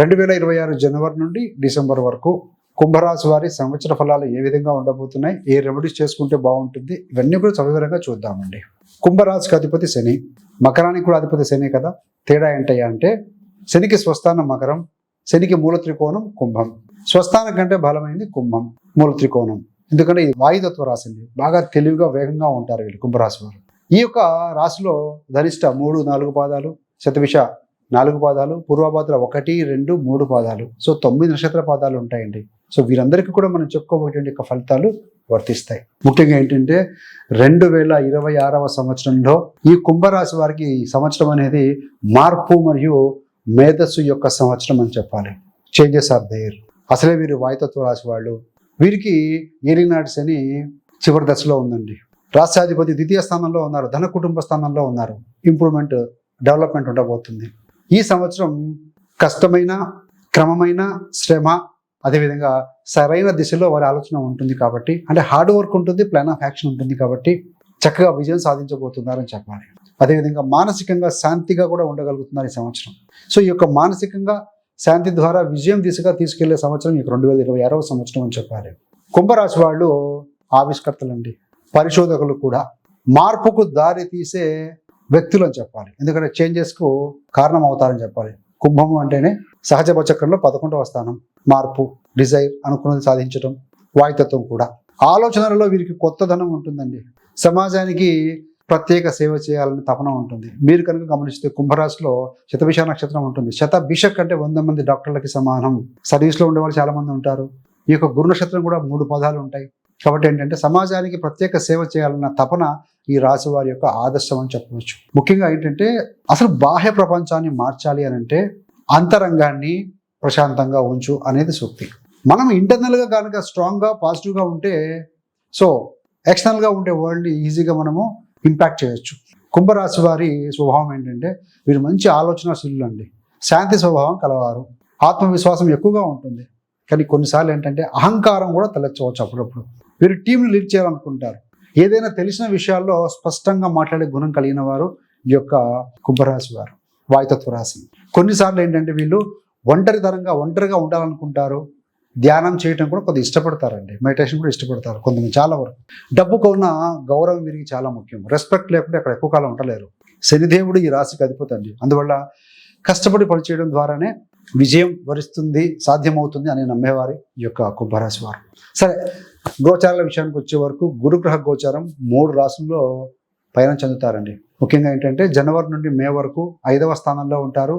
రెండు వేల ఇరవై ఆరు జనవరి నుండి డిసెంబర్ వరకు కుంభరాశి వారి సంవత్సర ఫలాలు ఏ విధంగా ఉండబోతున్నాయి ఏ రెమెడీస్ చేసుకుంటే బాగుంటుంది ఇవన్నీ కూడా సవివరంగా చూద్దామండి. కుంభరాశికి అధిపతి శని మకరానికి కూడా అధిపతి శని కదా తేడా ఏంటయ్యా అంటే శనికి స్వస్థానం మకరం శనికి మూల త్రికోణం కుంభం. స్వస్థానం కంటే బలమైంది కుంభం మూల త్రికోణం. ఎందుకంటే ఇది వాయుతత్వ రాశింది బాగా తెలివిగా వేగంగా ఉంటారు వీళ్ళు కుంభరాశి వారు. ఈ యొక్క రాశిలో ధనిష్ట మూడు నాలుగు పాదాలు శతవిష నాలుగు పాదాలు పూర్వభాద్ర ఒకటి రెండు మూడు పాదాలు. సో తొమ్మిది నక్షత్ర పాదాలు ఉంటాయండి. సో వీరందరికీ కూడా మనం చెప్పుకోబోయేటువంటి యొక్క ఫలితాలు వర్తిస్తాయి. ముఖ్యంగా ఏంటంటే రెండు వేల ఇరవై ఆరవ సంవత్సరంలో ఈ కుంభరాశి వారికి సంవత్సరం అనేది మార్పు మరియు మేధస్సు యొక్క సంవత్సరం అని చెప్పాలి. Changes are there. అసలే వీరు వాయుతత్వ రాశి వాళ్ళు. వీరికి ఏలినాటి శని చివరి దశలో ఉందండి. రాష్ట్రాధిపతి ద్వితీయ స్థానంలో ఉన్నారు ధన కుటుంబ స్థానంలో ఉన్నారు. ఇంప్రూవ్మెంట్ డెవలప్మెంట్ ఉండబోతుంది. ఈ సంవత్సరం కష్టమైన క్రమమైన శ్రమ అదేవిధంగా సరైన దిశలో వారి ఆలోచన ఉంటుంది కాబట్టి అంటే హార్డ్ వర్క్ ఉంటుంది ప్లాన్ ఆఫ్ యాక్షన్ ఉంటుంది కాబట్టి చక్కగా విజయం సాధించబోతున్నారని చెప్పాలి. అదేవిధంగా మానసికంగా శాంతిగా కూడా ఉండగలుగుతున్నారు ఈ సంవత్సరం. సో ఈ యొక్క మానసికంగా శాంతి ద్వారా విజయం దిశగా తీసుకెళ్ళే సంవత్సరం ఈ రెండు వేల ఇరవై ఆరవ సంవత్సరం అని చెప్పాలి. కుంభరాశి వాళ్ళు ఆవిష్కర్తలండి. పరిశోధకులు కూడా మార్పుకు దారి తీసే వ్యక్తులు అని చెప్పాలి. ఎందుకంటే చేంజెస్కు కారణం అవుతారని చెప్పాలి. కుంభము అంటేనే సహజ చక్రంలో పదకొండవ స్థానం మార్పు డిజైర్ అనుకున్నది సాధించడం వాయుతత్వం కూడా. ఆలోచనలలో వీరికి కొత్తదనం ఉంటుందండి. సమాజానికి ప్రత్యేక సేవ చేయాలని తపన ఉంటుంది. మీరు కనుక గమనిస్తే కుంభరాశిలో శతభిష నక్షత్రం ఉంటుంది. శతభిషక్ అంటే వంద మంది డాక్టర్లకి సమానం. సర్వీస్లో ఉండేవాళ్ళు చాలామంది ఉంటారు. ఈ యొక్క గురు నక్షత్రం కూడా మూడు పదాలు ఉంటాయి. కాబట్టి ఏంటంటే సమాజానికి ప్రత్యేక సేవ చేయాలన్న తపన ఈ రాశి వారి యొక్క ఆదర్శం అని చెప్పవచ్చు. ముఖ్యంగా ఏంటంటే అసలు బాహ్య ప్రపంచాన్ని మార్చాలి అని అంటే అంతరంగాన్ని ప్రశాంతంగా ఉంచు అనేది సూక్తి. మనం ఇంటర్నల్గా కనుక స్ట్రాంగ్గా పాజిటివ్గా ఉంటే సో ఎక్స్టర్నల్గా ఉండే వరల్డ్ని ఈజీగా మనము ఇంపాక్ట్ చేయొచ్చు. కుంభరాశి వారి స్వభావం ఏంటంటే వీరు మంచి ఆలోచనశీలు అండి. శాంతి స్వభావం కలవారు. ఆత్మవిశ్వాసం ఎక్కువగా ఉంటుంది. కానీ కొన్నిసార్లు ఏంటంటే అహంకారం కూడా తలెచ్చవచ్చు అప్పుడప్పుడు. వీరు టీంను లీడ్ చేయాలనుకుంటారు. ఏదైనా తెలిసిన విషయాల్లో స్పష్టంగా మాట్లాడే గుణం కలిగిన వారు ఈ యొక్క కుంభరాశి వారు వాయుతత్వ రాశి. కొన్నిసార్లు ఏంటంటే వీళ్ళు ఒంటరితనంగా ఒంటరిగా ఉండాలనుకుంటారు. ధ్యానం చేయటం కూడా కొద్దిగా ఇష్టపడతారండి. మెడిటేషన్ కూడా ఇష్టపడతారు కొంతమంది చాలా వరకు. డబ్బుకు ఉన్న గౌరవం వీరికి చాలా ముఖ్యం. రెస్పెక్ట్ లేకుండా అక్కడ ఎక్కువ కాలం ఉండలేరు. శనిదేవుడు ఈ రాశికి అధిపతి అండి. అందువల్ల కష్టపడి పనిచేయడం ద్వారానే విజయం వరిస్తుంది సాధ్యమవుతుంది అని నమ్మేవారి ఈ యొక్క కుంభరాశి వారు. సరే గోచారాల విషయానికి వచ్చే వరకు గురుగ్రహ గోచారం మూడు రాసుల్లో పయనం చెందుతారండి. ముఖ్యంగా ఏంటంటే జనవరి నుండి మే వరకు ఐదవ స్థానంలో ఉంటారు.